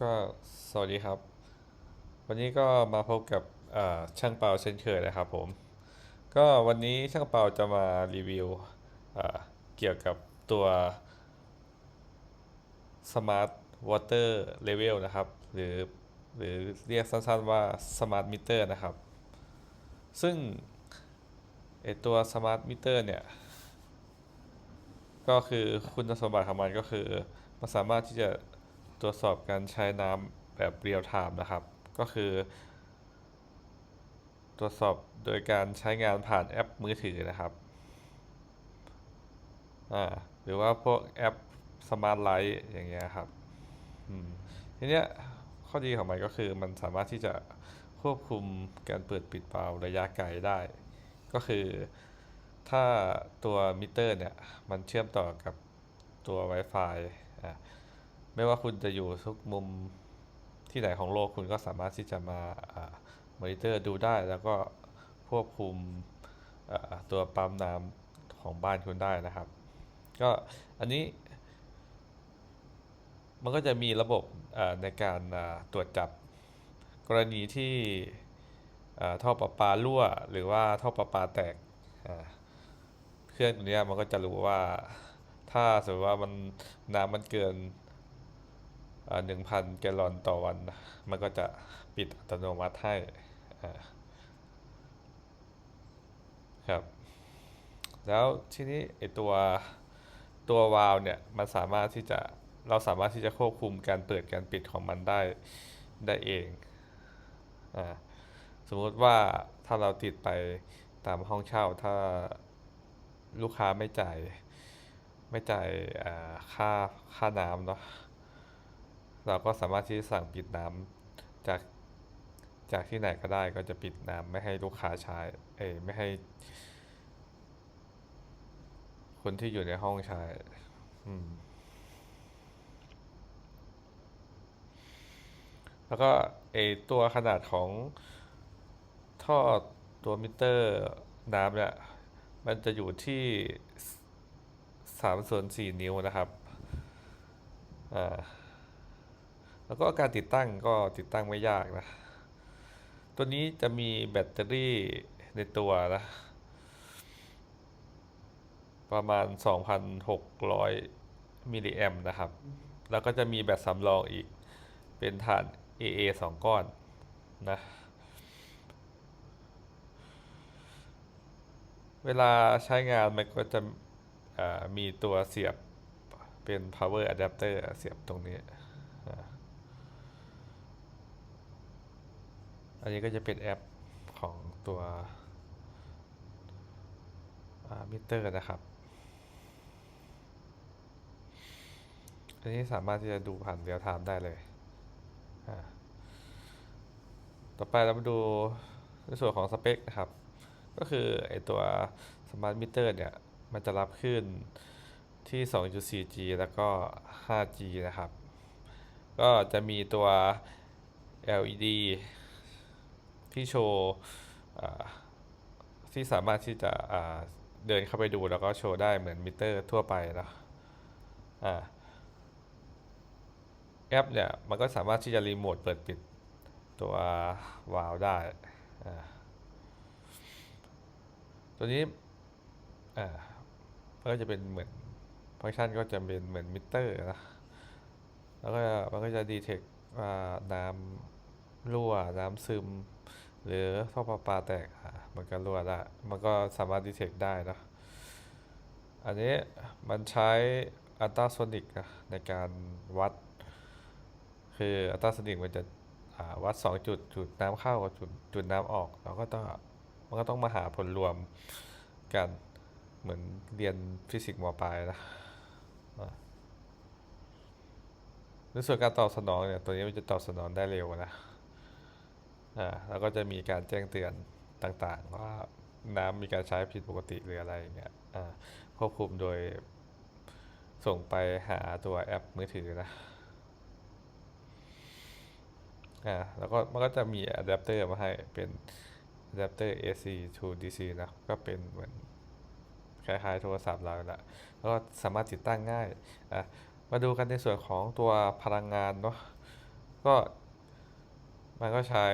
ก็สวัสดีครับ วันนี้ก็มาพบกับช่างเปาเช่นเคยนะครับผม ก็วันนี้ช่างเปาจะมารีวิวเกี่ยวกับตัว Smart Water Level นะครับ หรือหรือเรียกสั้นๆว่า Smart Meter นะครับ ซึ่งไอตัว Smart Meter เนี่ย ก็คือคุณสมบัติของมันก็คือ มันสามารถที่จะตรวจสอบการใช้น้ำแบบเรียลไทม์นะครับ ก็คือ ตรวจสอบโดยการใช้งานผ่านแอปมือถือนะครับหรือว่าพวกแอปสมาร์ทไลท์อย่างเงี้ยครับ ทีเนี้ยข้อดีของมันก็คือมันสามารถที่จะควบคุมการเปิดปิดเปล่าระยะไกลได้ ก็คือถ้าตัวมิเตอร์เนี่ยมันเชื่อมต่อกับตัว Wi-Fi อะไม่ว่าคุณจะอยู่ทุกมุมที่ไหนของโลกคุณก็สามารถที่จะมามอนิเตอร์ดูได้ แล้วก็ควบคุมตัวปั๊มน้ำของบ้านคุณได้นะครับ ก็อันนี้ มันก็จะมีระบบในการตรวจจับกรณีที่ท่อประปารั่ว หรือว่าท่อประปาแตก เครื่องตัวนี้มันก็จะรู้ว่าถ้าสมมติว่ามันน้ำมันเกินหนึ่งพันแกลลอนต่อวัน มันก็จะปิดอัตโนมัติให้ครับ แล้วทีนี้ไอตัวตัววาล์วเนี่ย มันสามารถที่จะ เราสามารถที่จะควบคุมการเปิดการปิดของมันได้ได้เองอสมมติว่าถ้าเราติดไปตามห้องเช่าถ้าลูกค้าไม่จ่ายไม่จ่ายค่าค่าน้ำเนาะเราก็สามารถที่จะสั่งปิดน้ำจากจากที่ไหนก็ได้ก็จะปิดน้ำไม่ให้ลูกค้าใช้เอไม่ให้คนที่อยู่ในห้องใช้อืม แล้วก็ไอตัวขนาดของท่อตัวมิเตอร์น้ำเนี่ยมันจะอยู่ที่สามส่วนสี่นิ้วนะครับอ่าแล้วก็การติดตั้งก็ติดตั้งไม่ยากนะ ตัวนี้จะมีแบตเตอรี่ในตัวนะ ประมาณ 2,600 มิลลิแอมนะครับ แล้วก็จะมีแบตสำรองอีกเป็นฐาน AA สองก้อนนะเวลาใช้งานมันก็จะมีตัวเสียบเป็น power adapter เสียบตรงนี้ อันนี้ก็จะเป็นแอปของตัวมิเตอร์นะครับ อันนี้สามารถที่จะดูผ่านเรียลไทม์ได้เลย ต่อไปเรามาดูในส่วนของสเปคนะครับ ก็คือไอตัวสมาร์ทมิเตอร์เนี่ย มันจะรับขึ้นที่ 2.4G แล้วก็ 5G นะครับ ก็จะมีตัว LED ที่โชว์ที่สามารถที่จะเดินเข้าไปดูแล้วก็โชว์ได้เหมือนมิเตอร์ทั่วไปนะอ่า แอปเนี่ยมันก็สามารถที่จะรีโมทเปิดปิดตัววาล์วได้ ตัวนี้มันก็จะเป็นเหมือนฟังก์ชันก็จะเป็นเหมือนมิเตอร์นะแล้วก็มันก็จะดีเทคว่าน้ำรั่วน้ำซึม หรือท่อประปาแตกมันก็รั่วได้มันก็สามารถดีเทคได้นะอันนี้มันใช้อัลตราโซนิกนะในการวัด คืออัตราโซนิกมันจะวัดสองจุดจุดน้ำเข้ากับจุดจุดน้ำออกเราก็ต้องมันก็ต้องมาหาผลรวมกันเหมือนเรียนฟิสิกส์มปลายนะในส่วนการตอบสนองเนี่ยตัวนี้มันจะตอบสนองได้เร็วนะอ่าแล้วก็จะมีการแจ้งเตือนต่างๆ ว่าน้ำมีการใช้ผิดปกติหรืออะไรเงี้ยอ่าควบคุมโดยส่งไปหาตัวแอปมือถือนะ อ่าแล้วก็มันก็จะมีอะแดปเตอร์มาให้เป็นอะแดปเตอร์ AC to DC นะก็เป็นเหมือนคล้ายๆโทรศัพท์เราแหละแล้วก็สามารถติดตั้งง่ายอะมาดูกันในส่วนของตัวพลังงานเนาะก็มันก็ใช้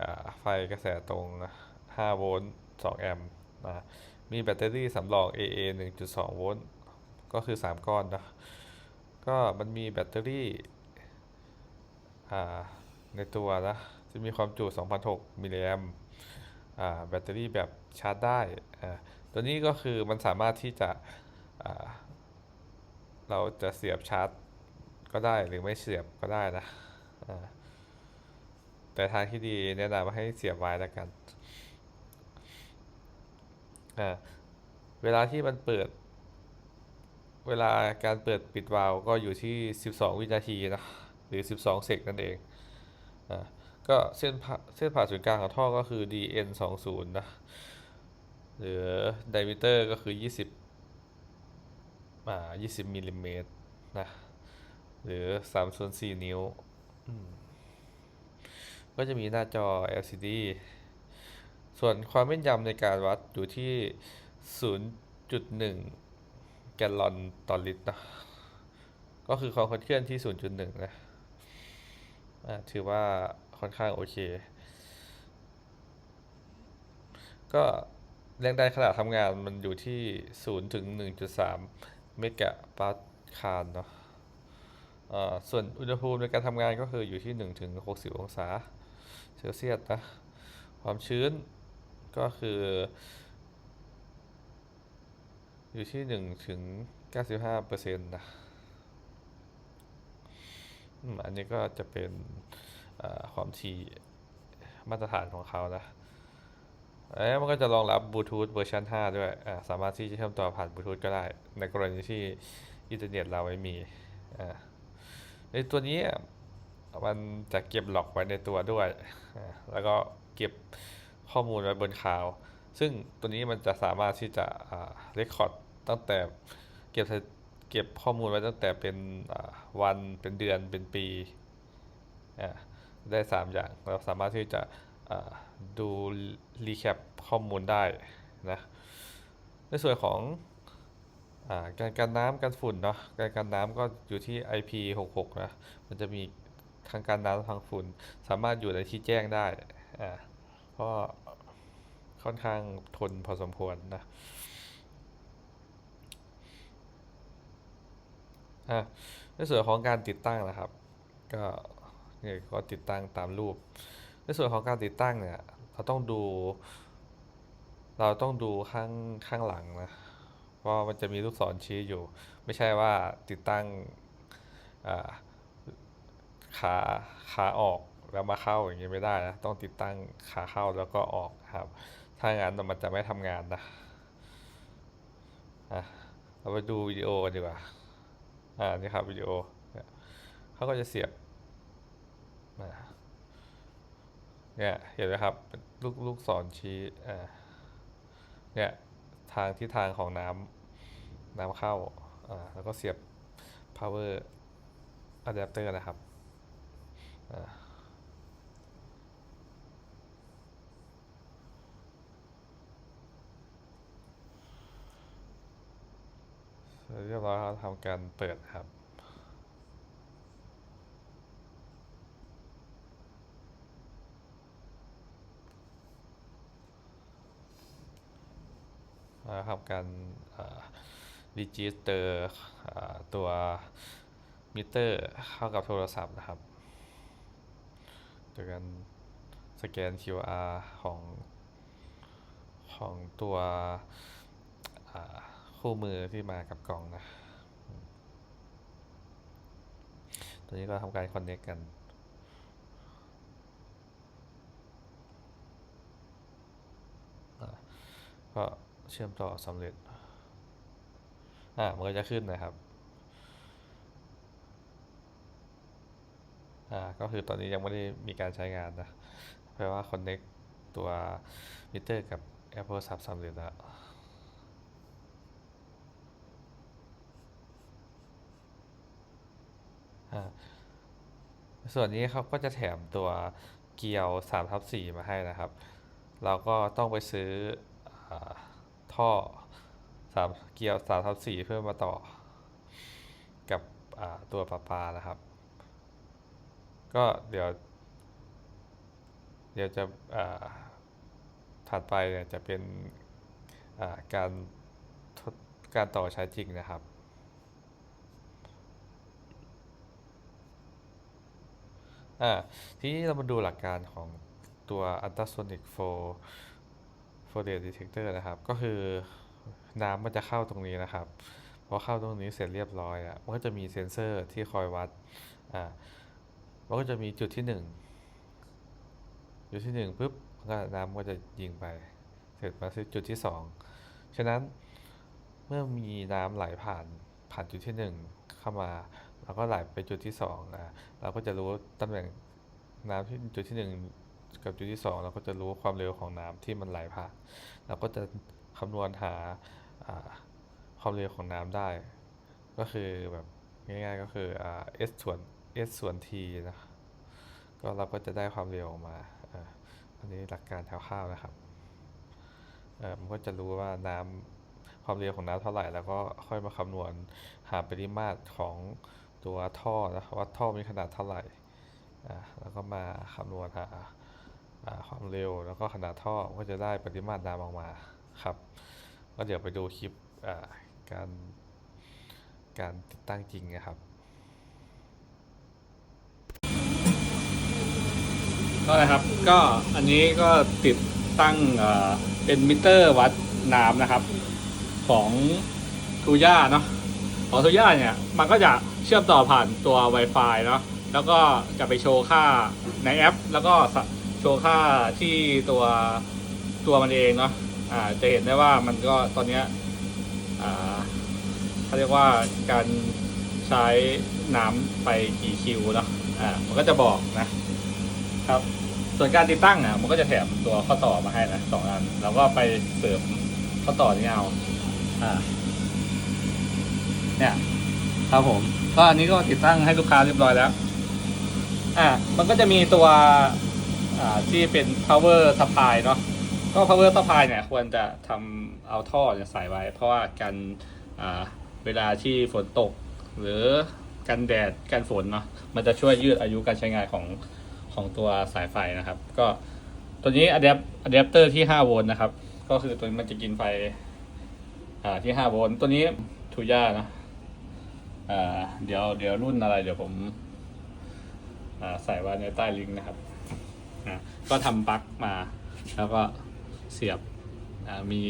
อ่าไฟกระแสตรงนะ5โวลต์2แอมป์นะมีแบตเตอรี่สำรอง AA 1.2 โวลต์ก็คือ 3 ก้อนนะก็มันมีแบตเตอรี่อ่า ในตัวนะจะมีความจุ 2,006มิลลิแอมแบตเตอรี่แบบชาร์จได้ ตัวนี้ก็คือมันสามารถที่จะเราจะเสียบชาร์จก็ได้หรือไม่เสียบก็ได้นะ แต่ทางที่ดีแนะนำว่าให้เสียบไว้แล้วกัน เวลาที่มันเปิด เวลาการเปิดปิดวาล์วก็อยู่ที่ 12 วินาทีนะ หรือ 12 เซกนั่นเอง ก็เส้นผ่าเส้นผ่าศูนย์กลางของท่อก็คือ DN 2 0นะหรือ diameter ก็คือ 20อ่า20มิลลิเมตรนะหรือ3ส่วน4นิ้ว ก็จะมีหน้าจอ LCD ส่วนความแม่นยำในการวัดอยู่ที่ 0.1 แกลลอนต่อลิตรนะก็คือความเคลื่อนที่ 0.1 นะอ่า ถือว่าค่อนข้างโอเค ก็แรงดันขณะทำงานมันอยู่ที่ 0 ถึง 1.3 เมกะปาสคาลเนาะส่วนอุณหภูมิในการทำงานก็คืออยู่ที่ 1 ถึง 60 องศาเซลเซียสนะ ความชื้นก็คือ อยู่ที่ 1 ถึง 95เปอร์เซ็นต์นะ อันนี้ก็จะเป็นความถี่มาตรฐานของเขานะแล้วมันก็จะรองรับบลูทูธเวอร์ชัน5 ด้วย อ่า สามารถที่จะเชื่อมต่อผ่านบลูทูธก็ได้ ในกรณีที่อินเทอร์เน็ตเราไม่มี อ่า ในตัวนี้มันจะเก็บหลอกไว้ในตัวด้วย อ่า แล้วก็เก็บข้อมูลไว้บนคลาวซึ่งตัวนี้มันจะสามารถที่จะ อ่าเรคคอร์ดตั้งแต่เก็บ เก็บข้อมูลไว้ตั้งแต่เป็นวันเป็นเดือนเป็นปี ได้ 3 อย่าง เราสามารถที่จะดูรีแคปข้อมูลได้นะ ในส่วนของอการกันน้ำกันฝุ่นเนาะ การกันน้ำก็อยู่ที่ IP66 นะ มันจะมีทางการน้ำทางฝุ่น สามารถอยู่ในที่แจ้งได้ อ่า เพราะค่อนข้างทนพอสมควรนะ อะในส่วนของการติดตั้งนะครับ ก็เนี่ยก็ติดตั้งตามรูป ในส่วนของการติดตั้งเนี่ยเราต้องดู เราต้องดูข้างข้างหลังนะเพรามันจะมีลูกศรชี้อยู่ ไม่ใช่ว่าติดตั้งขาขาออกแล้วมาเข้าอย่างนี้ไม่ได้นะต้องติดตั้งขาเข้าแล้วก็ออกครับ ถ้างั้นมันจะไม่ทำงานนะเราไปดูวิดีโอกันดีกว่า อ่านี่ครับวิดีโอเนี่ยเขาก็จะเสียบเนี่ยเห็นไหมครับลูกลูกศรชี้อ่าเนี่ยทางที่ทางของน้ำน้ำเข้าอ่าแล้วก็เสียบ power adapter นะครับอ่า เรียบร้อยครับทำการเปิดครับ นะครับการดิจิเตอร์ตัวมิเตอร์เข้ากับโทรศัพท์นะครับโดยการสแกน QR ของของตัว คู่มือที่มากับกล่องนะ ตัวนี้ก็ทำการคอนเน c กกันก็เชื่อมต่อสำเร็จ อ่า มันก็จะขึ้นนะครับ อ่า ก็คือตอนนี้ยังไม่ได้มีการใช้งานนะ แปลว่า connect ตัวมิเตอร์กับ Apple Sub สำเร็จแล้วอ่า ส่วนนี้เขาก็จะแถมตัวเกลียว3ทับ4มาให้นะครับ เราก็ต้องไปซื้ออท่อสามเกลียว3ทับ4เพื่อมาต่อกับตัวประปานะครับ ก็เดี๋ยว เดี๋ยวจะถัดไปเนี่ยจะเป็นการการต่อใช้จริงนะครับ อ่าทีนี้เรามาดูหลักการของตัว ultrasonic flow flow rate detector นะครับ ก็คือน้ำมันจะเข้าตรงนี้นะครับพอเข้าตรงนี้เสร็จเรียบร้อยอะมันก็จะมีเซ็นเซอร์ที่คอยวัดอ่ามันก็จะมีจุดที่หนึ่งจุดที่หนึ่งปุ๊บก็น้ำก็จะยิงไป เสร็จมาที่จุดที่สองฉะนั้นเมื่อมีน้ำไหลผ่านผ่านจุดที่หนึ่งเข้ามา เราก็ไหลไปจุดที่สองอะเราก็จะรู้ตำแหน่งน้ำที่จุดที่หนึ่งกับจุดที่สองเราก็จะรู้ความเร็วของน้ำที่มันไหลผ่านเราก็จะคำนวณหาความเร็วของน้ำได้ ก็คือแบบง่ายๆก็คืออ s ส่วน s ส่วน t นะก็เราก็จะได้ความเร็วออกมาอันนี้หลักการคร่าวๆนะครับเอ่อมันก็จะรู้ว่าน้ำความเร็วของน้ำเท่าไหร่ แล้วก็ค่อยมาคำนวณหาปริมาตรของ ตัวท่อนะว่าท่อมีขนาดเท่าไหร่อ่าแล้วก็มาคำนวณหาความเร็วแล้วก็ขนาดท่อก็จะได้ปริมาตรน้ำออกมาครับ ก็เดี๋ยวไปดูคลิปการการติดตั้งจริงนะครับ ก็นะครับก็อันนี้ก็ติดตั้งเอ่อเป็นมิเตอร์วัดน้ำนะครับ ของทูย่าเนาะ ของทูย่าเนี่ยมันก็จะเชื่อมต่อผ่านตัว Wi-Fi เนาะแล้วก็จะไปโชว์ค่าในแอป แล้วก็โชว์ค่าที่ตัวตัวมันเองเนาะอ่าจะเห็นได้ว่ามันก็ตอนเนี้ยอ่าเขาเรียกว่าการใช้น้ำไปกี่คิวเนาะอ่ามันก็จะบอกนะครับ ส่วนการติดตั้งอะมันก็จะแถมตัวข้อต่อมาให้นะสองอัน แล้วก็ไปเสริมข้อต่อนี้เอาอ่า เนี่ย ครับผม ก็อันนี้ก็ติดตั้งให้ลูกค้าเรียบร้อยแล้ว อ่ามันก็จะมีตัวอ่าที่เป็น power supply เนาะก็ power supply เนี่ย ควรจะทำเอาท่อเนี่ยใส่ไว้ เพราะว่ากันอ่าเวลาที่ฝนตก หรือกันแดดกันฝนเนาะมันจะช่วยยืดอายุการใช้งานของของตัวสายไฟนะครับ ก็ตัวนี้อะแดปอะแดปเตอร์ที่ 5 โวลต์นะครับ ก็คือตัวนี้มันจะกินไฟอ่าที่ 5 โวลต์ตัวนี้ทูย่านะ เดี๋ยวเดี๋ยวรุ่นอะไร เดี๋ยวผมใส่ไว้ในใต้ลิงก์นะครับ ก็ทำปลั๊กมา แล้วก็เสียบมี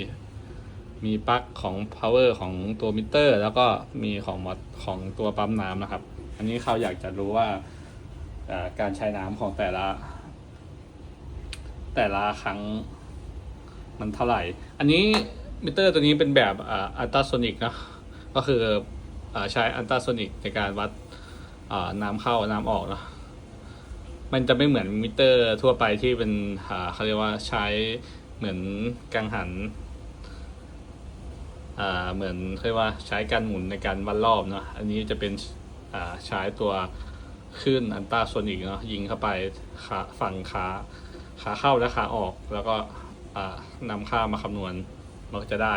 มีปลั๊กของ power ของตัวมิเตอร์ แล้วก็มีของมอดของตัวปั๊มน้ำนะครับ อันนี้เขาอยากจะรู้ว่าการใช้น้ำของแต่ละ แต่ละครั้งมันเท่าไหร่ อันนี้มิเตอร์ตัวนี้เป็นแบบอัลตราโซนิกนะก็คือ ใช้อัลตราโซนิกในการวัดน้ำเข้าน้ำออกเนอะมันจะไม่เหมือนมิเตอร์ทั่วไปที่เป็นเขาเรียกว่าใช้เหมือนกังหันเหมือนเรียกว่าใช้การหมุนในการวัดรอบเนอะอันนี้จะเป็นใช้ตัวขึ้นอันต้าโซนิกเนาะยิงเข้าไปขาฝั่งขาขาเข้าและขาออก แล้วก็นำค่ามาคำนวณมันก็จะได้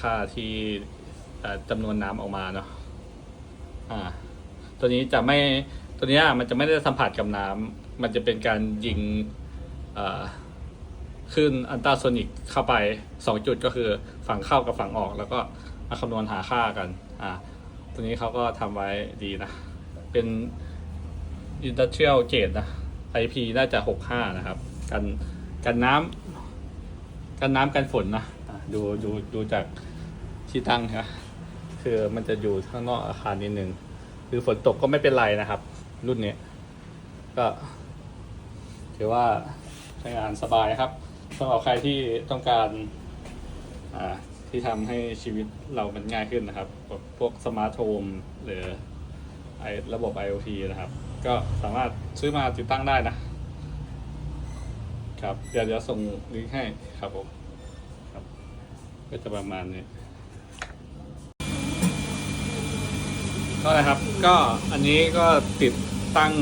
ค่าที่ จำนวนน้ำออกมาเนาะอ่า ตัวนี้จะไม่ตัวนี้มันจะไม่ได้สัมผัสกับน้ำมันจะเป็นการยิงอ่าขึ้นอันต้าโซนิกเข้าไปสองจุดก็คือฝั่งเข้ากับฝั่งออก แล้วก็มาคำนวณหาค่ากัน อ่า ตัวนี้เขาก็ทำไว้ดีนะ เป็น Industrial Grade นะ IP น่าจะ 65 นะครับ กันกันน้ำกันน้ำกันฝนนะอะดูดูดูจากที่ตั้งนะ คือมันจะอยู่ข้างนอกอาคารนิดนึงคือฝนตกก็ไม่เป็นไรนะครับ รุ่นนี้ก็ถือว่าใช้งานสบายครับสำหรับใครที่ต้องการที่ทำให้ชีวิตเรามันง่ายขึ้นนะครับแบบพวกสมาร์ทโฮมหรือไอระบบ IoT นะครับ ก็สามารถซื้อมาติดตั้งได้นะครับ เดี๋ยวเดี๋ยวส่งลิงก์ให้ครับผมครับ ก็จะประมาณนี้ ก็นะครับก็อันนี้ก็ติดตั้ง